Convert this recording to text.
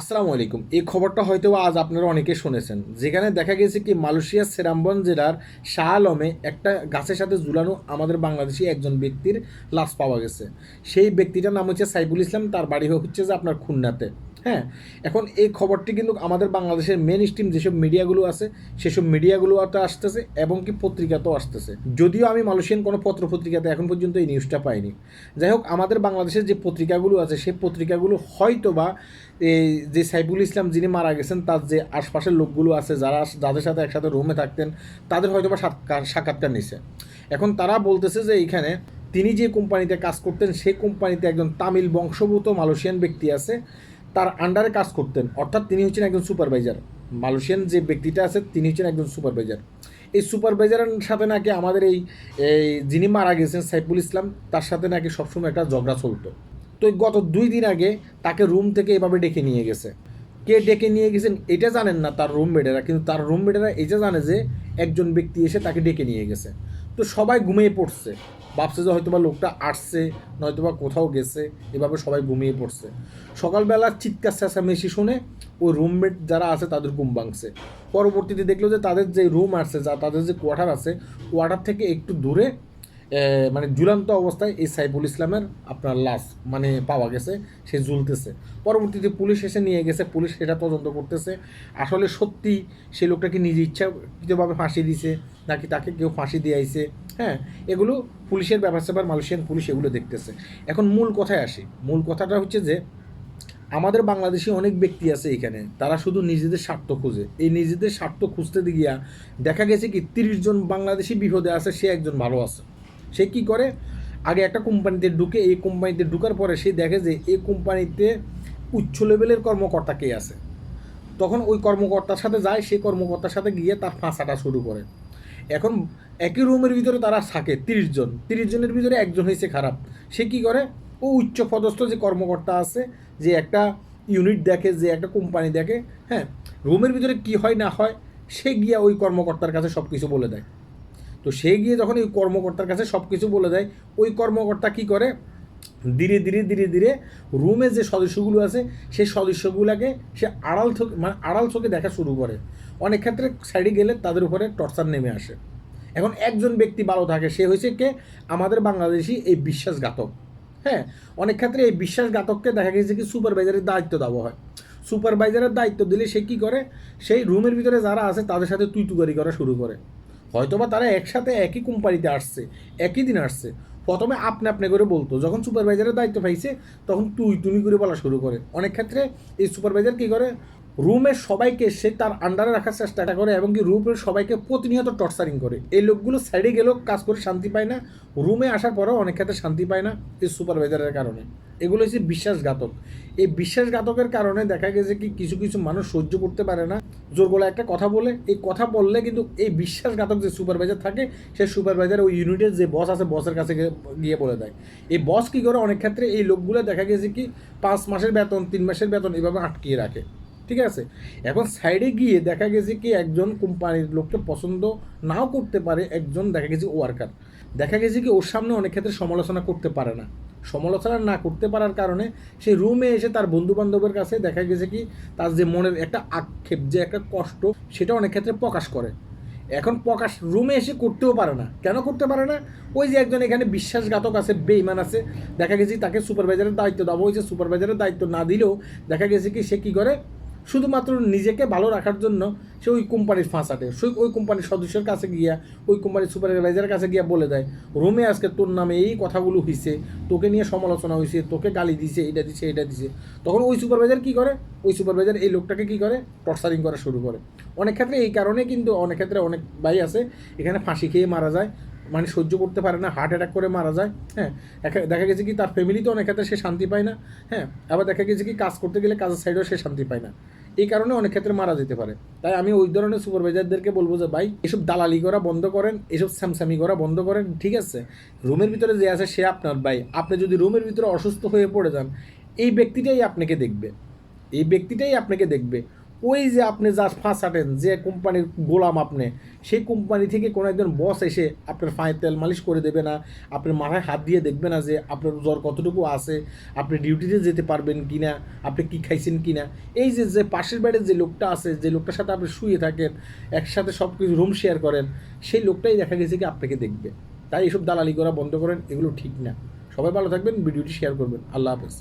আসসালামু আলাইকুম। এই খবরটা হয়তো আজ আপনারা অনেকে শুনেছেন। যেখানে দেখা গেছে কি মালয়েশিয়ার সেরামবন জেলার শাহ আলমে একটা গাছের সাথে ঝুলানো আমাদের বাংলাদেশি একজন ব্যক্তির লাশ পাওয়া গেছে। সেই ব্যক্তিটার নাম হচ্ছে সাইফুল ইসলাম। তার বাড়ি হচ্ছে যে আপনার খুলনাতে। হ্যাঁ এখন এই খবরটি কিন্তু আমাদের বাংলাদেশের মেন স্ট্রিম যেসব মিডিয়াগুলো আছে, সেসব মিডিয়াগুলোতে আসতেছে এবং কি পত্রিকাতেও আসতেছে। যদিও আমি মালয়েশিয়ান কোনো পত্র পত্রিকাতে এখন পর্যন্ত এই নিউজটা পাইনি। যাই হোক, আমাদের বাংলাদেশের যে পত্রিকাগুলো আছে, সেই পত্রিকাগুলো হয়তো বা এই যে সাইফুল ইসলাম যিনি মারা গেছেন, তার যে আশপাশের লোকগুলো আছে, যারা যাদের সাথে একসাথে রুমে থাকতেন, তাদের হয়তো বা সাক্ষাৎকার নিছে। এখন তারা বলতেছে যে এইখানে তিনি যে কোম্পানিতে কাজ করতেন, সেই কোম্পানিতে একজন তামিল বংশভূত মালয়েশিয়ান ব্যক্তি আছে তার আন্ডারে কাজ করতেন। অর্থাৎ তিনি হচ্ছেন একজন সুপারভাইজার মালয়েশিয়ান যে ব্যক্তিটা আছে, তিনি হচ্ছেন একজন সুপারভাইজার এই সুপারভাইজারের সাথে নাকি আমাদের এই এই যিনি মারা গেছেন, সাইফুল ইসলাম, তার সাথে নাকি সবসময় একটা ঝগড়া চলতো। তো গত দুই দিন আগে তাকে রুম থেকে এভাবে ডেকে নিয়ে গেছে। কে ডেকে নিয়ে গেছেন এটা জানেন না তার রুম বেডেরা কিন্তু তার রুম বেডেরা এটা জানে যে একজন ব্যক্তি এসে তাকে ডেকে নিয়ে গেছে। তো সবাই ঘুমিয়ে পড়ছে। ভাবছে যে হয়তো বা লোকটা আসছে নয়তো বা কোথাও গেছে, এভাবে সবাই ঘুমিয়ে পড়ছে। সকালবেলা চিৎকার চেঁচামেচি শুনে ওই রুমমেট যারা আছে তাদের ঘুম ভাঙছে। পরবর্তীতে দেখল যে তাদের যে রুম আসছে, যা তাদের যে কোয়ার্টার আছে কোয়ার্টার থেকে একটু দূরে মানে ঝুলন্ত অবস্থায় এই সাইফুল ইসলামের আপনার লাশ মানে পাওয়া গেছে, সে ঝুলতেছে। পরবর্তীতে পুলিশ এসে নিয়ে গেছে, পুলিশ সেটা তদন্ত করতেছে। আসলে সত্যি সেই লোকটাকে নিজে ইচ্ছাকৃতভাবে ফাঁসি দিছে, নাকি তাকে কেউ ফাঁসি দিয়ে আইছে হ্যাঁ এগুলো পুলিশের ব্যাপার স্যাপার, মালয়েশিয়ান পুলিশ এগুলো দেখতেছে। এখন মূল কথায় আসি। মূল কথাটা হচ্ছে যে, আমাদের বাংলাদেশি অনেক ব্যক্তি আছে এখানে, তারা শুধু নিজেদের স্বার্থ খুঁজে। এই নিজেদের স্বার্থ খুঁজতে গিয়া দেখা গেছে কি, তিরিশ জন বাংলাদেশি বিপদে আছে, সে একজন ভালো আছে। সে কি করে? আগে একটা কোম্পানিতে ঢুকে, এই কোম্পানিতে ঢুকার পরে সে দেখে যে এই কোম্পানিতে উচ্চ লেভেলের কর্মকর্তা কে আছে। তখন ওই কর্মকর্তার সাথে যায়, সেই কর্মকর্তার সাথে গিয়ে তার ফাঁসাটা শুরু করে। এখন একই রুমের ভিতরে তারা থাকে, তিরিশ জন। তিরিশ জনের ভিতরে একজন হয়েছে খারাপ। সে কি করে? ও উচ্চ পদস্থ যে কর্মকর্তা আছে, যে একটা ইউনিট দেখে, যে একটা কোম্পানি দেখে হ্যাঁ রুমের ভিতরে কি হয় না হয়, সে গিয়া ওই কর্মকর্তার কাছে সব কিছু বলে দেয়। তো সে গিয়ে যখন ওই কর্মকর্তার কাছে সব কিছু বলে দেয়, ওই কর্মকর্তা কি করে? ধীরে ধীরে ধীরে ধীরে রুমে যে সদস্যগুলো আছে, সেই সদস্যগুলোকে সে আড়াল থেকে মানে আড়াল চোখে দেখা শুরু করে। অনেক ক্ষেত্রে সাইডে গেলে তাদের উপরে টর্চার নেমে আসে। এখন একজন ব্যক্তি ভালো থাকে, সে হয়েছে কে? আমাদের বাংলাদেশি এই বিশ্বাসঘাতক। হ্যাঁ অনেক ক্ষেত্রে এই বিশ্বাসঘাতককে দেখা গেছে কি সুপারভাইজারের দায়িত্ব দেওয়া হয়। সুপারভাইজারের দায়িত্ব দিলে সে কী করে? সেই রুমের ভিতরে যারা আছে, তাদের সাথে তুই করা শুরু করে। হয়তোবা তারা একসাথে একই কোম্পানিতে আসছে, একই দিন আসছে। প্রথমে আপনি আপনি করে বলতো, যখন সুপারভাইজারের দায়িত্ব পাইছে, তখন তুই তুমি করে বলা শুরু করে। অনেক ক্ষেত্রে এই সুপারভাইজার কী করে? রুমের সবাইকে সে তার আন্ডারে রাখার চেষ্টা করে এবং কি রুমের সবাইকে প্রতিনিয়ত টর্চারিং করে। এই লোকগুলো সাইডে গেলেও কাজ করে শান্তি পায় না, রুমে আসার পরেও অনেক ক্ষেত্রে শান্তি পায় না এই সুপারভাইজারের কারণে। এগুলো হচ্ছে বিশ্বাসঘাতক। এই বিশ্বাসঘাতকের কারণে দেখা গেছে কি কিছু কিছু মানুষ সহ্য করতে পারে না। জোর গলা একটা কথা বলে, এই কথা বললে কিন্তু এই বিশ্বাসঘাতক যে সুপারভাইজার থাকে সেই সুপারভাইজার ওই ইউনিটের যে বস আছে বসের কাছে গিয়ে বলে দেয়। এই বস কী করে? অনেক ক্ষেত্রে এই লোকগুলো দেখা গেছে কি পাঁচ মাসের বেতন, তিন মাসের বেতন এভাবে আটকিয়ে রাখে। ঠিক আছে? এখন সাইডে গিয়ে দেখা গেছে কি একজন কোম্পানির লোককে পছন্দ নাও করতে পারে একজন দেখা গেছে ওয়ার্কার দেখা গেছে কি ওর সামনে অনেক ক্ষেত্রে সমালোচনা করতে পারে না। সমালোচনা না করতে পারার কারণে সে রুমে এসে তার বন্ধু বান্ধবের কাছে দেখা গেছে কি তার যে মনের একটা আক্ষেপ, যে একটা কষ্ট, সেটা অনেক ক্ষেত্রে প্রকাশ করে। এখন প্রকাশ রুমে এসে করতেও পারে না। কেন করতে পারে না? ওই যে একজন এখানে বিশ্বাসঘাতক আছে বেইমান আছে, দেখা গেছে তাকে সুপারভাইজারের দায়িত্ব দেওয়া হয়েছে সুপারভাইজারের দায়িত্ব না দিলেও দেখা গেছে কি সে কী করে? শুধুমাত্র নিজেকে ভালো রাখার জন্য সে ওই কোম্পানির ফাঁসাটে সে ওই কোম্পানির সদস্যের কাছে গিয়া, ওই কোম্পানির সুপারভাইজারের কাছে গিয়া বলে দেয়, রুমে আজকে তোর নামে এই কথাগুলো হয়েছে তোকে নিয়ে সমালোচনা হয়েছে তোকে গালি দিছে এটা দিছে এটা দিছে। তখন ওই সুপারভাইজার কী করে? ওই সুপারভাইজার এই লোকটাকে কী করে? টর্চারিং করা শুরু করে। অনেক ক্ষেত্রে এই কারণে কিন্তু অনেক ক্ষেত্রে অনেক ভাই আছে, এখানে ফাঁসি খেয়ে মারা যায় মানে সহ্য করতে পারে না হার্ট অ্যাটাক করে মারা যায় হ্যাঁ। দেখা গেছে কি তার ফ্যামিলিতে অনেক ক্ষেত্রে সে শান্তি পায় না হ্যাঁ। আবার দেখা গেছে কি কাজ করতে গেলে কাজের সাইডেও সে শান্তি পায় না। এই কারণে অনেক ক্ষেত্রে মারা যেতে পারে। তাই আমি ওই ধরনের সুপারভাইজারদেরকে বলব যে, ভাই, এসব দালালি করা বন্ধ করেন, এসব স্যামস্যামি করা বন্ধ করেন, ঠিক আছে? রুমের ভিতরে যে আছে সে আপনার, ভাই। আপনি যদি রুমের ভিতরে অসুস্থ হয়ে পড়ে যান, এই ব্যক্তিটাই আপনাকে দেখবে। এই ব্যক্তিটাই আপনাকে দেখবে। ওই যে আপনি যা ফাঁস হাঁটেন যে কোম্পানির গোলাম আপনি, সেই কোম্পানি থেকে কোনো একজন বস এসে আপনার পায়ে তেল মালিশ করে দেবে না আপনার মাথায় হাত দিয়ে দেখবে না যে আপনার জ্বর কতটুকু আছে, আপনি ডিউটিতে যেতে পারবেন কি না আপনি কী খাইছেন কি না এই যে যে পাশের বেডের যে লোকটা আছে, যে লোকটার সাথে আপনি শুয়ে থাকেন, একসাথে সব কিছু রুম শেয়ার করেন, সেই লোকটাই দেখা গেছে কি আপনাকে দেখবে। তাই এসব দালালি করা বন্ধ করেন, এগুলো ঠিক না। সবাই ভালো থাকবেন, ভিডিওটি শেয়ার করবেন। আল্লাহ হাফেজ।